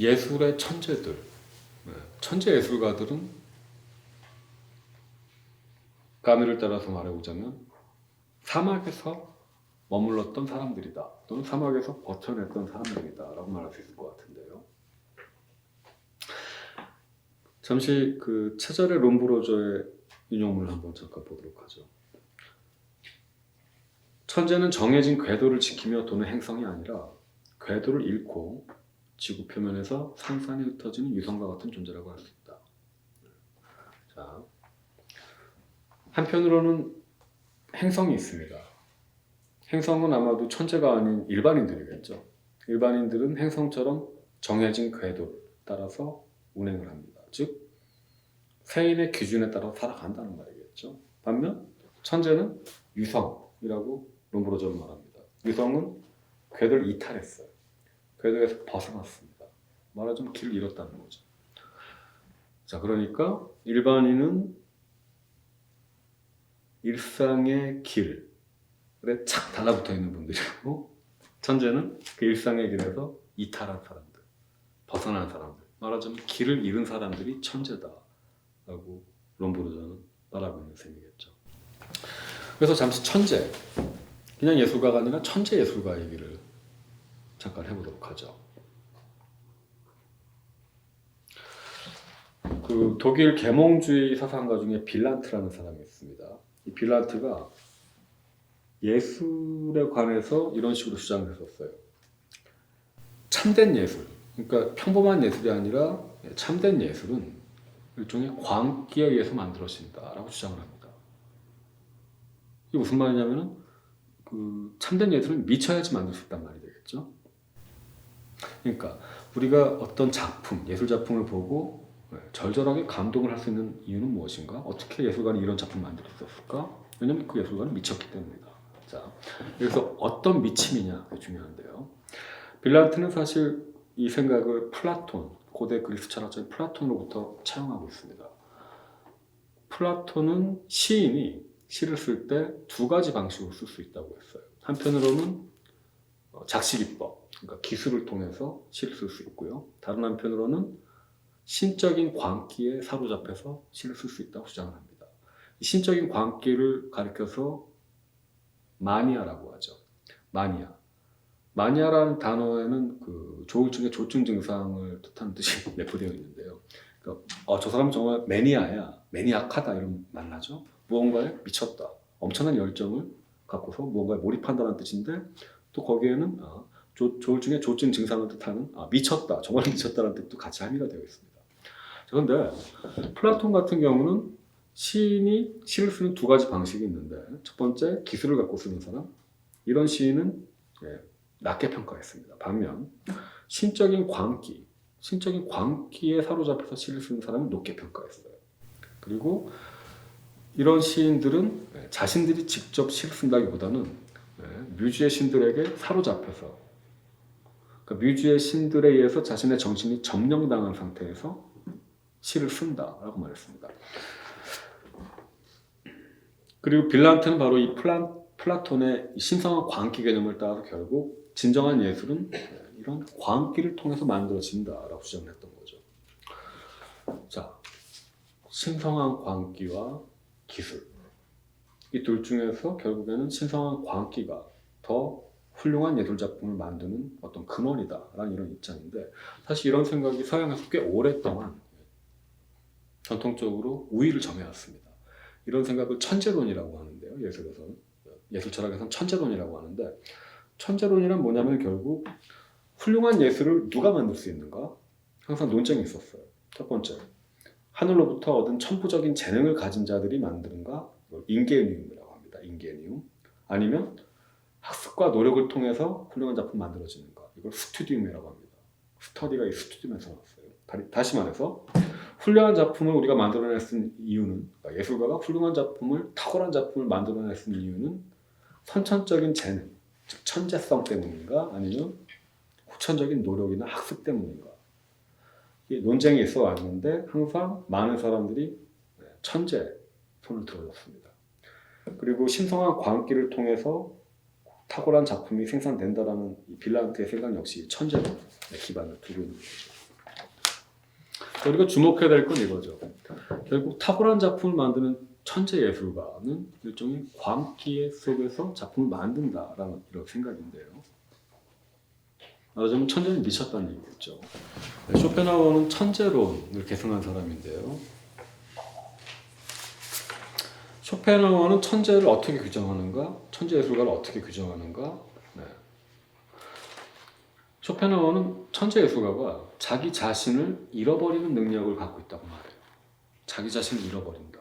예술의 천재들, 네, 천재 예술가들은 까미를 따라서 말해보자면 사막에서 머물렀던 사람들이다 또는 사막에서 버텨냈던 사람들이다 라고 말할 수 있을 것 같은데요. 잠시 그 체절의 롬브로저의 인용문을 한번 잠깐 보도록 하죠. 천재는 정해진 궤도를 지키며 도는 행성이 아니라 궤도를 잃고 지구 표면에서 산산이 흩어지는 유성과 같은 존재라고 할 수 있다. 자, 한편으로는 행성이 있습니다. 행성은 아마도 천재가 아닌 일반인들이겠죠. 일반인들은 행성처럼 정해진 궤도를 따라서 운행을 합니다. 즉, 세인의 기준에 따라 살아간다는 말이겠죠. 반면 천재는 유성이라고 롬브로저는 말합니다. 유성은 궤도를 이탈했어요. 궤도에서 벗어났습니다. 말하자면 길을 잃었다는 거죠. 자, 그러니까 일반인은 일상의 길에 착 달라붙어 있는 분들이고 천재는 그 일상의 길에서 이탈한 사람들, 벗어난 사람들, 말하자면 길을 잃은 사람들이 천재다라고 롬브로저는 말하고 있는 셈이겠죠. 그래서 잠시 천재, 그냥 예술가가 아니라 천재 예술가 얘기를 잠깐 해보도록 하죠. 그 독일 계몽주의 사상가 중에 빌란트라는 사람이 있습니다. 이 빌란트가 예술에 관해서 이런 식으로 주장을 했었어요. 참된 예술, 그러니까 평범한 예술이 아니라 참된 예술은 일종의 광기에 의해서 만들어진다라고 주장을 합니다. 이게 무슨 말이냐면은 그 참된 예술은 미쳐야지 만들 수 있단 말이 되겠죠. 그러니까 우리가 어떤 작품, 예술 작품을 보고 네, 절절하게 감동을 할 수 있는 이유는 무엇인가? 어떻게 예술가는 이런 작품을 만들 수 있었을까? 왜냐면 그 예술가는 미쳤기 때문이다. 자, 그래서 어떤 미침이냐 가 중요한데요. 빌란트는 사실 이 생각을 플라톤, 고대 그리스 철학자인 플라톤으로부터 차용하고 있습니다. 플라톤은 시인이 시를 쓸 때 두 가지 방식으로 쓸 수 있다고 했어요. 한편으로는 어, 작시기법, 그러니까 기술을 통해서 시를 쓸 수 있고요. 다른 한편으로는 신적인 광기에 사로잡혀서 시를 쓸 수 있다고 주장을 합니다. 이 신적인 광기를 가리켜서 마니아라고 하죠. 마니아. 마니아라는 단어에는 그 조울증의 조증 증상을 뜻하는 뜻이 내포되어 있는데요. 그러니까 어, 저 사람은 정말 매니아야, 매니악하다 이런 말하죠. 무언가에 미쳤다, 엄청난 열정을 갖고서 무언가에 몰입한다는 뜻인데 또 거기에는 아, 조, 조울증의 조증 증상을 뜻하는 아, 미쳤다, 정말 미쳤다는 뜻도 같이 함의가 되어 있습니다. 그런데 플라톤 같은 경우는 시인이 시를 쓰는 두 가지 방식이 있는데 첫 번째 기술을 갖고 쓰는 사람 이런 시인은 예, 낮게 평가했습니다. 반면 신적인 광기, 신적인 광기에 사로잡혀서 시를 쓰는 사람은 높게 평가했어요. 그리고 이런 시인들은 예, 자신들이 직접 시를 쓴다기보다는 예, 뮤즈의 신들에게 사로잡혀서 그러니까 뮤즈의 신들에 의해서 자신의 정신이 점령당한 상태에서 시를 쓴다라고 말했습니다. 그리고 빌란트는 바로 이 플란, 플라톤의 신성한 광기 개념을 따라서 결국 진정한 예술은 이런 광기를 통해서 만들어진다라고 주장을 했던 거죠. 자, 신성한 광기와 기술. 이 둘 중에서 결국에는 신성한 광기가 더 훌륭한 예술 작품을 만드는 어떤 근원이다라는 이런 입장인데 사실 이런 생각이 서양에서 꽤 오랫동안 전통적으로 우위를 점해왔습니다. 이런 생각을 천재론이라고 하는데요. 예술에서는 예술 철학에서는 천재론이라고 하는데 천재론이란 뭐냐면 결국 훌륭한 예술을 누가 만들 수 있는가? 항상 논쟁이 있었어요. 첫 번째, 하늘로부터 얻은 천부적인 재능을 가진 자들이 만드는가? 인게니움이라고 합니다. 인게니움. 아니면 학습과 노력을 통해서 훌륭한 작품 만들어지는가? 이걸 스튜디움이라고 합니다. 스터디가 이 스튜디움에서 나왔어요. 다리- 다시 말해서 훌륭한 작품을 우리가 만들어낼 수 있는 이유는 그러니까 예술가가 훌륭한 작품을 탁월한 작품을 만들어낼 수 있는 이유는 선천적인 재능, 즉 천재성 때문인가 아니면 후천적인 노력이나 학습 때문인가 이 논쟁이 있어 왔는데 항상 많은 사람들이 천재 손을 들어줬습니다. 그리고 신성한 광기를 통해서 탁월한 작품이 생산된다라는 이 빌란트의 생각 역시 천재론에 기반을 두고 있는 거죠. 우리가 주목해야 될 건 이거죠. 결국 탁월한 작품을 만드는 천재 예술가는 일종의 광기 속에서 작품을 만든다라는 이런 생각인데요. 말하자면 천재는 미쳤다는 얘기겠죠. 네, 쇼펜하우어는 천재론을 계승한 사람인데요. 쇼펜하우어는 천재를 어떻게 규정하는가? 천재 예술가를 어떻게 규정하는가? 네. 쇼펜하우어는 천재 예술가가 자기 자신을 잃어버리는 능력을 갖고 있다고 말해요. 자기 자신을 잃어버린다.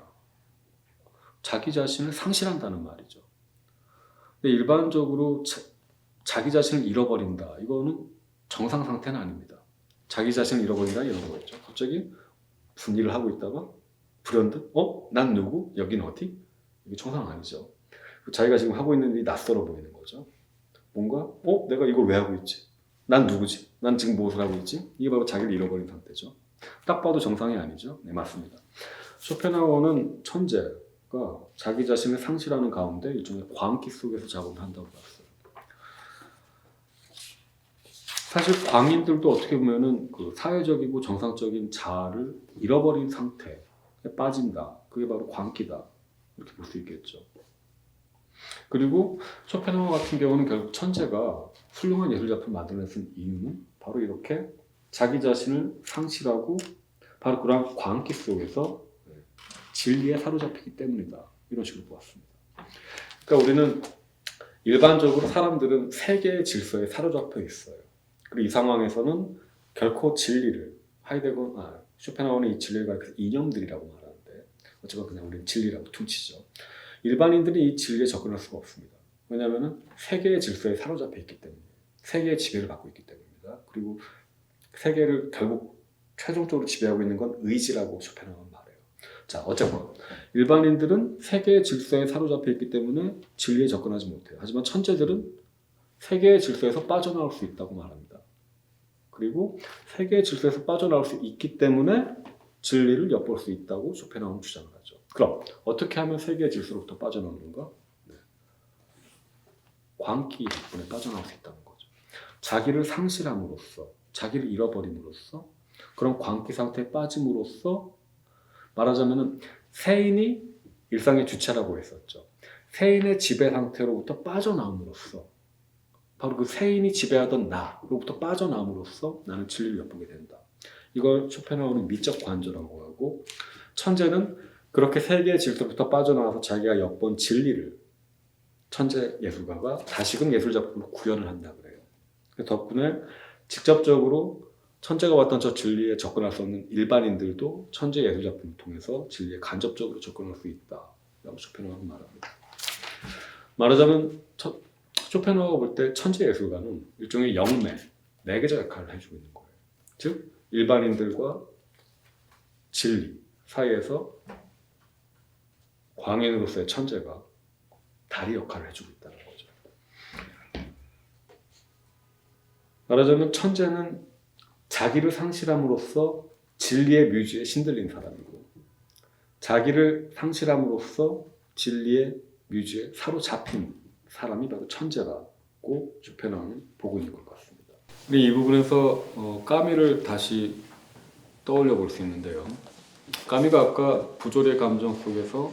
자기 자신을 상실한다는 말이죠. 근데 일반적으로 자, 자기 자신을 잃어버린다. 이거는 정상 상태는 아닙니다. 자기 자신을 잃어버린다 이런 거죠. 갑자기 무슨 일을 하고 있다가 불현듯 어? 난 누구? 여긴 어디? 이게 정상 아니죠. 자기가 지금 하고 있는 일이 낯설어 보이는 거죠. 뭔가 어? 내가 이걸 왜 하고 있지? 난 누구지? 난 지금 무엇을 하고 있지? 이게 바로 자기를 잃어버린 상태죠. 딱 봐도 정상이 아니죠. 네, 맞습니다. 쇼펜하우어는 천재가 자기 자신을 상실하는 가운데 일종의 광기 속에서 작업을 한다고 봤어요. 사실 광인들도 어떻게 보면은 그 사회적이고 정상적인 자아를 잃어버린 상태에 빠진다. 그게 바로 광기다. 이렇게 볼 수 있겠죠. 그리고 쇼펜하우어 같은 경우는 결국 천재가 훌륭한 예술 작품을 만들어낸 이유는 바로 이렇게 자기 자신을 상실하고 바로 그러한 광기 속에서 진리에 사로잡히기 때문이다. 이런 식으로 보았습니다. 그러니까 우리는 일반적으로 사람들은 세계의 질서에 사로잡혀 있어요. 그리고 이 상황에서는 결코 진리를 하이데거, 아, 쇼펜하우어는 이 진리를 가리켜서 이념들이라고 말하는데 어쨌건 그냥 우리는 진리라고 퉁치죠. 일반인들이 이 진리에 접근할 수가 없습니다. 왜냐하면 세계의 질서에 사로잡혀 있기 때문에 세계의 지배를 받고 있기 때문입니다. 그리고 세계를 결국 최종적으로 지배하고 있는 건 의지라고 쇼펜하우어는 말해요. 자, 어쨌건 일반인들은 세계의 질서에 사로잡혀 있기 때문에 진리에 접근하지 못해요. 하지만 천재들은 세계의 질서에서 빠져나올 수 있다고 말합니다. 그리고 세계의 질서에서 빠져나올 수 있기 때문에 진리를 엿볼 수 있다고 쇼펜하우어는 주장을 하죠. 그럼 어떻게 하면 세계의 질서로부터 빠져나오는가? 네. 광기 덕분에 빠져나올 수 있다는 거죠. 자기를 상실함으로써, 자기를 잃어버림으로써, 그런 광기 상태에 빠짐으로써 말하자면은 세인이 일상의 주체라고 했었죠. 세인의 지배 상태로부터 빠져나옴으로써 바로 그 세인이 지배하던 나로부터 빠져나옴으로써 나는 진리를 엿보게 된다. 이걸 쇼펜하우어는 미적 관조라고 하고 천재는 그렇게 세계의 질서부터 빠져나와서 자기가 엿본 진리를 천재 예술가가 다시금 예술 작품으로 구현을 한다 그래요. 그 덕분에 직접적으로 천재가 왔던 저 진리에 접근할 수 없는 일반인들도 천재 예술 작품을 통해서 진리에 간접적으로 접근할 수 있다. 라고 쇼펜하우어는 말합니다. 말하자면 첫, 쇼펜하우어 볼때 천재 예술가는 일종의 영매, 매개자 역할을 해주고 있는 거예요. 즉 일반인들과 진리 사이에서 광인으로서의 천재가 다리 역할을 해주고 있다는 거죠. 말하자면 천재는 자기를 상실함으로써 진리의 묘지에 신들린 사람이고 자기를 상실함으로써 진리의 묘지에 사로잡힌 사람이 바로 천재라고 쇼펜하우어는 보고 있는 것 같습니다. 근데 이 부분에서 어, 까미를 다시 떠올려 볼 수 있는데요. 까미가 아까 부조리의 감정 속에서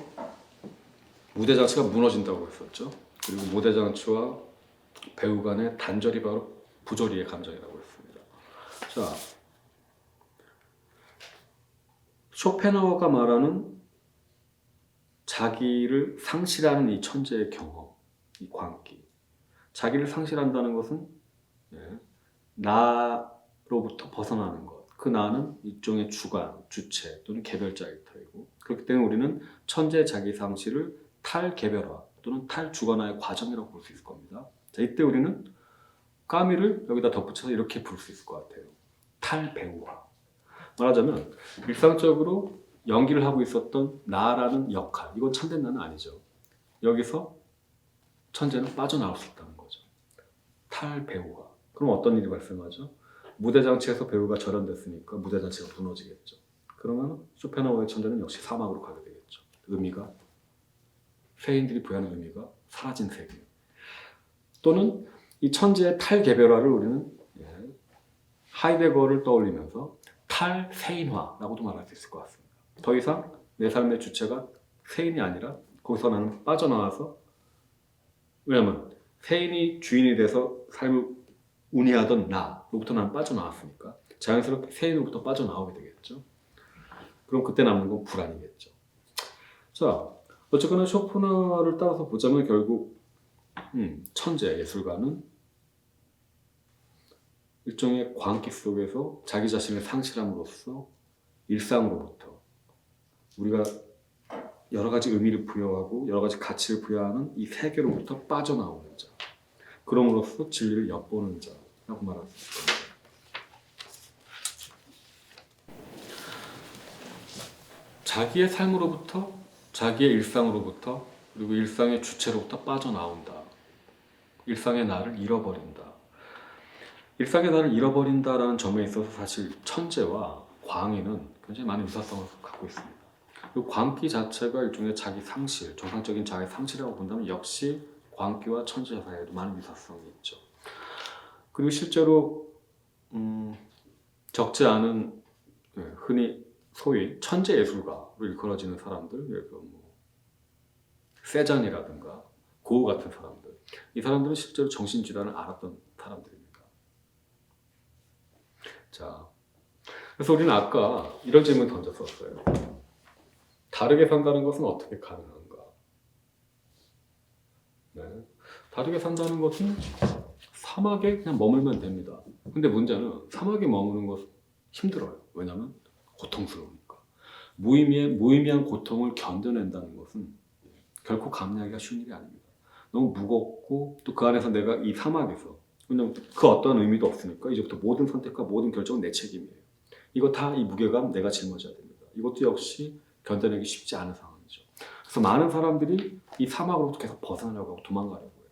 무대 장치가 무너진다고 했었죠. 그리고 무대 장치와 배우 간의 단절이 바로 부조리의 감정이라고 했습니다. 자, 쇼펜하우어가 말하는 자기를 상실하는 이 천재의 경험, 이 광기. 자기를 상실한다는 것은 예, 나로부터 벗어나는 것. 그 나는 일종의 주관, 주체 또는 개별자 일 터이고 그렇기 때문에 우리는 천재 자기 상실을 탈개별화 또는 탈주관화의 과정이라고 볼 수 있을 겁니다. 자, 이때 우리는 까미를 여기다 덧붙여서 이렇게 부를 수 있을 것 같아요. 탈배우화. 말하자면 일상적으로 연기를 하고 있었던 나라는 역할, 이건 참된 나는 아니죠. 여기서 천재는 빠져나올 수 있다는 거죠. 탈 배우화. 그럼 어떤 일이 발생하죠? 무대 장치에서 배우가 절연됐으니까 무대 장치가 무너지겠죠. 그러면 쇼펜하우어의 천재는 역시 사막으로 가게 되겠죠. 의미가 세인들이 부여하는 의미가 사라진 세계. 또는 이 천재의 탈개별화를 우리는 예, 하이데거를 떠올리면서 탈세인화라고도 말할 수 있을 것 같습니다. 더 이상 내 삶의 주체가 세인이 아니라 거기서 나는 빠져나와서 왜냐면 세인이 주인이 돼서 삶을 운이하던 나로부터 나는 빠져나왔으니까 자연스럽게 세인으로부터 빠져나오게 되겠죠. 그럼 그때 남는 건 불안이겠죠. 자, 어쨌거나 쇼pen하우를 따라서 보자면 결국 음, 천재 예술가는 일종의 광기 속에서 자기 자신을 상실함으로써 일상으로부터 우리가 여러 가지 의미를 부여하고 여러 가지 가치를 부여하는 이 세계로부터 빠져나오는 자. 그럼으로써 진리를 엿보는 자라고 말할 수 있습니다. 자기의 삶으로부터 자기의 일상으로부터 그리고 일상의 주체로부터 빠져나온다. 일상의 나를 잃어버린다. 일상의 나를 잃어버린다라는 점에 있어서 사실 천재와 광희는 굉장히 많은 유사성을 갖고 있습니다. 그 광기 자체가 일종의 자기 상실, 정상적인 자기 상실이라고 본다면 역시 광기와 천재 사이에도 많은 유사성이 있죠. 그리고 실제로 음, 적지 않은 예, 흔히 소위 천재 예술가로 일컬어지는 사람들, 예를 들어 뭐 세잔이라든가 고우 같은 사람들, 이 사람들은 실제로 정신 질환을 앓았던 사람들입니다. 자, 그래서 우리는 아까 이런 질문 던졌었어요. 다르게 산다는 것은 어떻게 가능한가? 네. 다르게 산다는 것은 사막에 그냥 머물면 됩니다. 근데 문제는 사막에 머무는 것은 힘들어요. 왜냐하면 고통스러우니까. 무의미의, 무의미한 고통을 견뎌낸다는 것은 결코 감내하기가 쉬운 일이 아닙니다. 너무 무겁고 또 그 안에서 내가 이 사막에서 왜냐면 그 어떤 의미도 없으니까 이제부터 모든 선택과 모든 결정은 내 책임이에요. 이거 다 이 무게감 내가 짊어져야 됩니다. 이것도 역시 견뎌내기 쉽지 않은 상황이죠. 그래서 많은 사람들이 이 사막으로부터 계속 벗어나려고 하고 도망가려고 해요.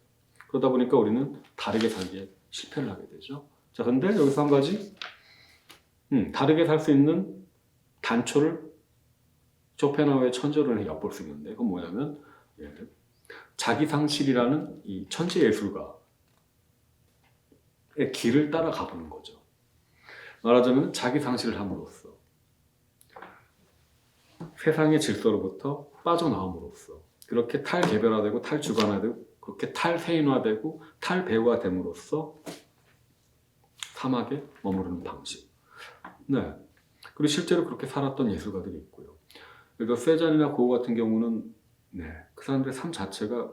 그러다 보니까 우리는 다르게 살기에 실패를 하게 되죠. 자, 근데 여기서 한 가지 음, 다르게 살 수 있는 단초를 쇼펜하우의 천재론에 엿볼 수 있는데 그건 뭐냐면 예, 자기 상실이라는 이 천재 예술가의 길을 따라가 보는 거죠. 말하자면 자기 상실을 함으로써 세상의 질서로부터 빠져나옴으로써 그렇게 탈개별화되고 탈주관화되고 그렇게 탈세인화되고 탈배우화 됨으로써 사막에 머무르는 방식. 네. 그리고 실제로 그렇게 살았던 예술가들이 있고요. 예를 들어 세잔이나 고우 같은 경우는 네, 그 사람들의 삶 자체가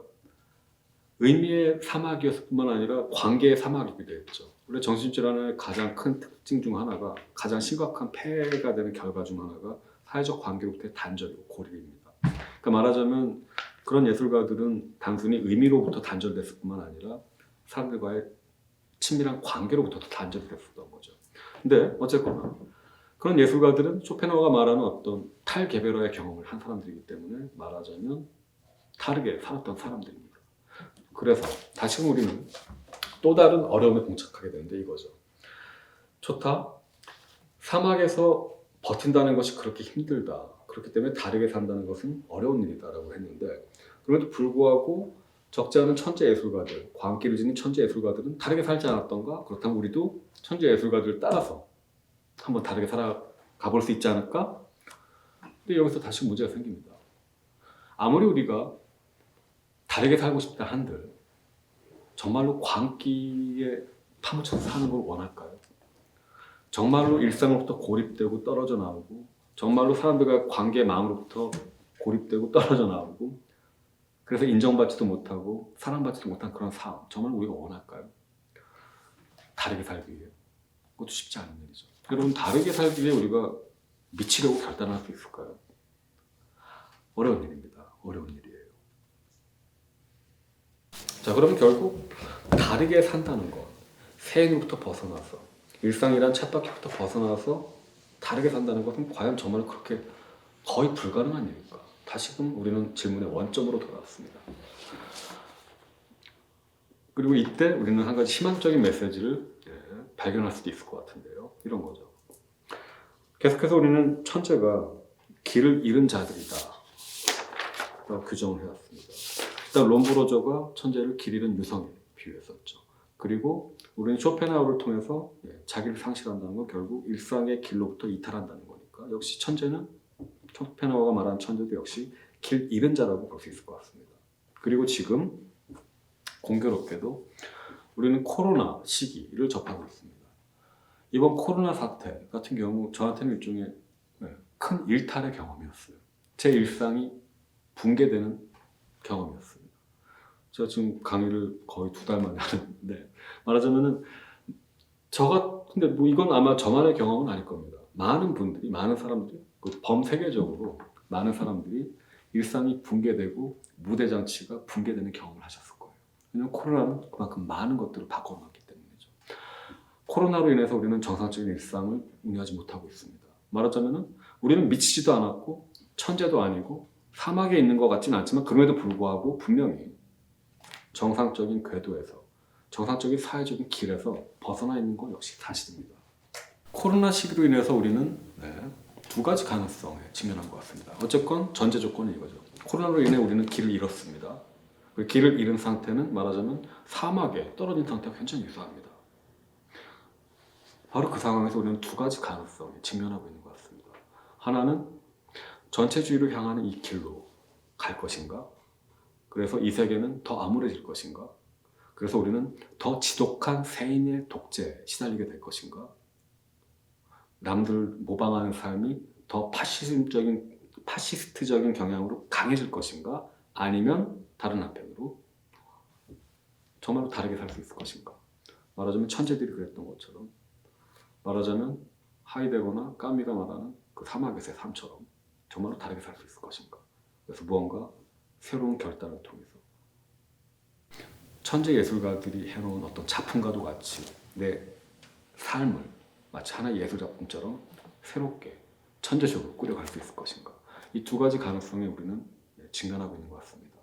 의미의 사막이었을 뿐만 아니라 관계의 사막이기도 했죠. 원래 정신질환의 가장 큰 특징 중 하나가 가장 심각한 폐해가 되는 결과 중 하나가 사회적 관계로부터의 단절이고 고립입니다. 그러니까 말하자면 그런 예술가들은 단순히 의미로부터 단절됐을 뿐만 아니라 사람들과의 친밀한 관계로부터도 단절이 됐었던 거죠. 근데 어쨌거나 그런 예술가들은 쇼펜하우가 말하는 어떤 탈개별화의 경험을 한 사람들이기 때문에 말하자면 다르게 살았던 사람들입니다. 그래서 다시금 우리는 또 다른 어려움에 봉착하게 되는데 이거죠. 좋다. 사막에서 버틴다는 것이 그렇게 힘들다. 그렇기 때문에 다르게 산다는 것은 어려운 일이다라고 했는데 그럼에도 불구하고 적지 않은 천재 예술가들, 광기를 지닌 천재 예술가들은 다르게 살지 않았던가? 그렇다면 우리도 천재 예술가들을 따라서 한번 다르게 살아가 볼 수 있지 않을까? 근데 여기서 다시 문제가 생깁니다. 아무리 우리가 다르게 살고 싶다 한들 정말로 광기에 파묻혀서 사는 걸 원할까요? 정말로 일상으로부터 고립되고 떨어져 나오고 정말로 사람들과 관계의 마음으로부터 고립되고 떨어져 나오고 그래서 인정받지도 못하고 사랑받지도 못한 그런 삶 정말 우리가 원할까요? 다르게 살기 위해 그것도 쉽지 않은 일이죠. 여러분 다르게 살기 위해 우리가 미치려고 결단할 수 있을까요? 어려운 일입니다. 어려운 일이에요. 자 그러면 결국 다르게 산다는 것 세인으로부터 벗어나서 일상이란 쳇바퀴부터 벗어나서 다르게 산다는 것은 과연 정말 그렇게 거의 불가능한 일일까? 다시금 우리는 질문의 원점으로 돌아왔습니다. 그리고 이때 우리는 한 가지 희망적인 메시지를 예, 발견할 수도 있을 것 같은데요. 이런 거죠. 계속해서 우리는 천재가 길을 잃은 자들이다. 라고 규정을 해왔습니다. 일단 롬브로저가 천재를 길 잃은 유성에 비유했었죠. 그리고 우리는 쇼펜하우를 통해서 예, 자기를 상실한다는 건 결국 일상의 길로부터 이탈한다는 거니까 역시 천재는 쇼펜하우가 말하는 천재도 역시 길 잃은 자라고 볼 수 있을 것 같습니다. 그리고 지금 공교롭게도 우리는 코로나 시기를 접하고 있습니다. 이번 코로나 사태 같은 경우 저한테는 일종의 예, 큰 일탈의 경험이었어요. 제 일상이 붕괴되는 경험이었습니다. 제가 지금 강의를 거의 두 달 만에 하는데 말하자면은 저가 근데 뭐 이건 아마 저만의 경험은 아닐 겁니다. 많은 분들이 많은 사람들이 그 범세계적으로 많은 사람들이 일상이 붕괴되고 무대 장치가 붕괴되는 경험을 하셨을 거예요. 왜냐하면 코로나는 그만큼 많은 것들을 바꿔놨기 때문이죠. 코로나로 인해서 우리는 정상적인 일상을 운영하지 못하고 있습니다. 말하자면은 우리는 미치지도 않았고 천재도 아니고 사막에 있는 것 같지는 않지만 그럼에도 불구하고 분명히 정상적인 궤도에서 정상적인 사회적인 길에서 벗어나 있는 건 역시 사실입니다. 코로나 시기로 인해서 우리는 네, 두 가지 가능성에 직면한 것 같습니다. 어쨌건 전제 조건은 이거죠. 코로나로 인해 우리는 길을 잃었습니다. 그 길을 잃은 상태는 말하자면 사막에 떨어진 상태와 굉장히 유사합니다. 바로 그 상황에서 우리는 두 가지 가능성에 직면하고 있는 것 같습니다. 하나는 전체주의를 향하는 이 길로 갈 것인가? 그래서 이 세계는 더 암울해질 것인가? 그래서 우리는 더 지독한 세인의 독재에 시달리게 될 것인가? 남들 모방하는 삶이 더 파시즘적인 파시스트적인 경향으로 강해질 것인가? 아니면 다른 한편으로 정말로 다르게 살 수 있을 것인가? 말하자면 천재들이 그랬던 것처럼 말하자면 하이데거나 까미가 말하는 그 사막에서의 삶처럼 정말로 다르게 살 수 있을 것인가? 그래서 무언가 새로운 결단을 통해서 천재 예술가들이 해놓은 어떤 작품과도 같이 내 삶을 마치 하나의 예술 작품처럼 새롭게 천재적으로 꾸려갈 수 있을 것인가? 이 두 가지 가능성에 우리는 직면하고 있는 것 같습니다.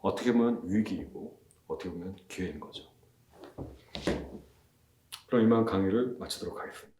어떻게 보면 위기이고 어떻게 보면 기회인 거죠. 그럼 이만 강의를 마치도록 하겠습니다.